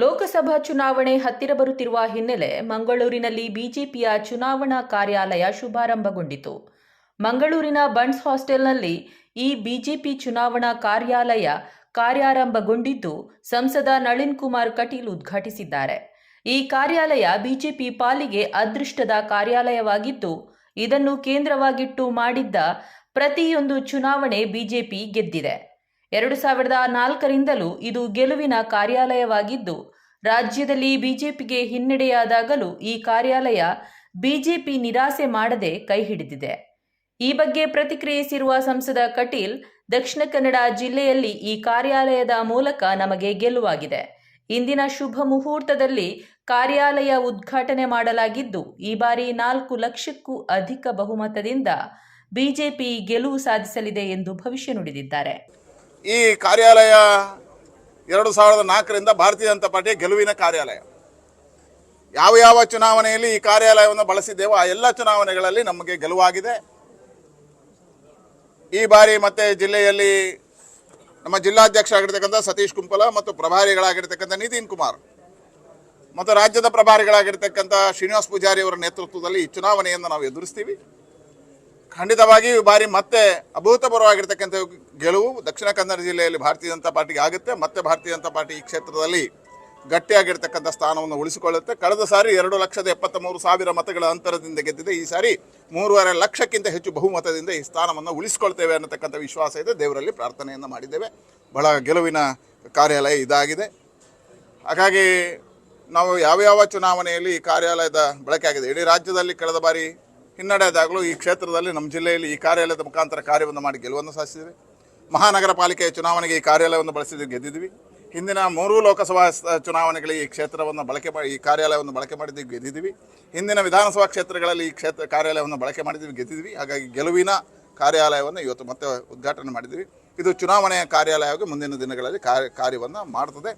ಲೋಕಸಭಾ ಚುನಾವಣೆ ಹತ್ತಿರ ಬರುತ್ತಿರುವ ಹಿನ್ನೆಲೆ ಮಂಗಳೂರಿನಲ್ಲಿ ಬಿಜೆಪಿಯ ಚುನಾವಣಾ ಕಾರ್ಯಾಲಯ ಶುಭಾರಂಭಗೊಂಡಿತು. ಮಂಗಳೂರಿನ ಬಂಡ್ಸ್ ಹಾಸ್ಟೆಲ್ನಲ್ಲಿ ಈ ಬಿಜೆಪಿ ಚುನಾವಣಾ ಕಾರ್ಯಾಲಯ ಕಾರ್ಯಾರಂಭಗೊಂಡಿದ್ದು, ಸಂಸದ ನಳಿನ್ ಕುಮಾರ್ ಕಟೀಲ್ ಉದ್ಘಾಟಿಸಿದ್ದಾರೆ. ಈ ಕಾರ್ಯಾಲಯ ಬಿಜೆಪಿ ಪಾಲಿಗೆ ಅದೃಷ್ಟದ ಕಾರ್ಯಾಲಯವಾಗಿದ್ದು, ಇದನ್ನು ಕೇಂದ್ರವಾಗಿಟ್ಟು ಮಾಡಿದ್ದ ಪ್ರತಿಯೊಂದು ಚುನಾವಣೆ ಬಿಜೆಪಿ ಗೆದ್ದಿದೆ. ಎರಡು ಸಾವಿರದ ನಾಲ್ಕರಿಂದಲೂ ಇದು ಗೆಲುವಿನ ಕಾರ್ಯಾಲಯವಾಗಿದ್ದು, ರಾಜ್ಯದಲ್ಲಿ ಬಿಜೆಪಿಗೆ ಹಿನ್ನಡೆಯಾದಾಗಲೂ ಈ ಕಾರ್ಯಾಲಯ ಬಿಜೆಪಿ ನಿರಾಸೆ ಮಾಡದೆ ಕೈ ಹಿಡಿದಿದೆ. ಈ ಬಗ್ಗೆ ಪ್ರತಿಕ್ರಿಯಿಸಿರುವ ಸಂಸದ ಕಟೀಲ್, ದಕ್ಷಿಣ ಕನ್ನಡ ಜಿಲ್ಲೆಯಲ್ಲಿ ಈ ಕಾರ್ಯಾಲಯದ ಮೂಲಕ ನಮಗೆ ಗೆಲುವಾಗಿದೆ. ಇಂದಿನ ಶುಭ ಮುಹೂರ್ತದಲ್ಲಿ ಕಾರ್ಯಾಲಯ ಉದ್ಘಾಟನೆ ಮಾಡಲಾಗಿದ್ದು, ಈ ಬಾರಿ ನಾಲ್ಕು ಲಕ್ಷಕ್ಕೂ ಅಧಿಕ ಬಹುಮತದಿಂದ ಬಿಜೆಪಿ ಗೆಲುವು ಸಾಧಿಸಲಿದೆ ಎಂದು ಭವಿಷ್ಯ ನುಡಿದಿದ್ದಾರೆ. ಈ ಕಾರ್ಯಾಲಯ ಎರಡು ಸಾವಿರದ ನಾಲ್ಕರಿಂದ ಭಾರತೀಯ ಜನತಾ ಪಾರ್ಟಿಯ ಗೆಲುವಿನ ಕಾರ್ಯಾಲಯ. ಯಾವ ಯಾವ ಚುನಾವಣೆಯಲ್ಲಿ ಈ ಕಾರ್ಯಾಲಯವನ್ನು ಬಳಸಿದ್ದೇವೋ ಆ ಎಲ್ಲ ಚುನಾವಣೆಗಳಲ್ಲಿ ನಮಗೆ ಗೆಲುವಾಗಿದೆ. ಈ ಬಾರಿ ಮತ್ತೆ ಜಿಲ್ಲೆಯಲ್ಲಿ ನಮ್ಮ ಜಿಲ್ಲಾಧ್ಯಕ್ಷ ಆಗಿರ್ತಕ್ಕಂಥ ಸತೀಶ್ ಕುಂಪಲ ಮತ್ತು ಪ್ರಭಾರಿಗಳಾಗಿರ್ತಕ್ಕಂಥ ನಿತಿನ್ ಕುಮಾರ್ ಮತ್ತು ರಾಜ್ಯದ ಪ್ರಭಾರಿಗಳಾಗಿರ್ತಕ್ಕಂಥ ಶ್ರೀನಿವಾಸ್ ಪೂಜಾರಿ ಅವರ ನೇತೃತ್ವದಲ್ಲಿ ಈ ಚುನಾವಣೆಯನ್ನು ನಾವು ಎದುರಿಸ್ತೀವಿ. ಖಂಡಿತವಾಗಿ ಈ ಬಾರಿ ಮತ್ತೆ ಅಭೂತಪೂರ್ವವಾಗಿರ್ತಕ್ಕಂಥ ಗೆಲುವು ದಕ್ಷಿಣ ಕನ್ನಡ ಜಿಲ್ಲೆಯಲ್ಲಿ ಭಾರತೀಯ ಜನತಾ ಪಾರ್ಟಿಗೆ ಆಗುತ್ತೆ. ಮತ್ತೆ ಭಾರತೀಯ ಜನತಾ ಪಾರ್ಟಿ ಈ ಕ್ಷೇತ್ರದಲ್ಲಿ ಗಟ್ಟಿಯಾಗಿರ್ತಕ್ಕಂಥ ಸ್ಥಾನವನ್ನು ಉಳಿಸಿಕೊಳ್ಳುತ್ತೆ. ಕಳೆದ ಸಾರಿ ಎರಡು ಲಕ್ಷದ ಎಪ್ಪತ್ತ ಮೂರು ಸಾವಿರ ಮತಗಳ ಅಂತರದಿಂದ ಗೆದ್ದಿದೆ. ಈ ಸಾರಿ ಮೂರುವರೆ ಲಕ್ಷಕ್ಕಿಂತ ಹೆಚ್ಚು ಬಹುಮತದಿಂದ ಈ ಸ್ಥಾನವನ್ನು ಉಳಿಸಿಕೊಳ್ತೇವೆ ಅನ್ನತಕ್ಕಂಥ ವಿಶ್ವಾಸ ಇದೆ. ದೇವರಲ್ಲಿ ಪ್ರಾರ್ಥನೆಯನ್ನು ಮಾಡಿದ್ದೇವೆ. ಬಹಳ ಗೆಲುವಿನ ಕಾರ್ಯಾಲಯ ಇದಾಗಿದೆ. ಹಾಗಾಗಿ ನಾವು ಯಾವ್ಯಾವ ಚುನಾವಣೆಯಲ್ಲಿ ಈ ಕಾರ್ಯಾಲಯದ ಬಳಕೆ ಆಗಿದೆ ಇಡೀ ರಾಜ್ಯದಲ್ಲಿ ಕಳೆದ ಬಾರಿ ಹಿನ್ನಡೆಯಾದಾಗಲೂ ಈ ಕ್ಷೇತ್ರದಲ್ಲಿ ನಮ್ಮ ಜಿಲ್ಲೆಯಲ್ಲಿ ಈ ಕಾರ್ಯಾಲಯದ ಮುಖಾಂತರ ಕಾರ್ಯವನ್ನು ಮಾಡಿ ಗೆಲುವನ್ನು ಸಾಧಿಸಿದ್ವಿ. ಮಹಾನಗರ ಪಾಲಿಕೆಯ ಚುನಾವಣೆಗೆ ಈ ಕಾರ್ಯಾಲಯವನ್ನು ಬಳಸಿದ್ವಿ, ಗೆದ್ದಿದ್ವಿ. ಹಿಂದಿನ ಮೂರೂ ಲೋಕಸಭಾ ಚುನಾವಣೆಗಳಿಗೆ ಈ ಕ್ಷೇತ್ರವನ್ನು ಬಳಕೆ ಮಾಡಿ ಈ ಕಾರ್ಯಾಲಯವನ್ನು ಬಳಕೆ ಮಾಡಿದ್ವಿ, ಗೆದ್ದಿದ್ವಿ. ಹಿಂದಿನ ವಿಧಾನಸಭಾ ಕ್ಷೇತ್ರಗಳಲ್ಲಿ ಈ ಕ್ಷೇತ್ರ ಕಾರ್ಯಾಲಯವನ್ನು ಬಳಕೆ ಮಾಡಿದ್ವಿ, ಗೆದ್ದಿದ್ವಿ. ಹಾಗಾಗಿ ಗೆಲುವಿನ ಕಾರ್ಯಾಲಯವನ್ನು ಇವತ್ತು ಮತ್ತೆ ಉದ್ಘಾಟನೆ ಮಾಡಿದ್ವಿ. ಇದು ಚುನಾವಣೆಯ ಕಾರ್ಯಾಲಯವಾಗಿ ಮುಂದಿನ ದಿನಗಳಲ್ಲಿ ಕಾರ್ಯ, ಕಾರ್ಯವನ್ನು ಮಾಡ್ತದೆ.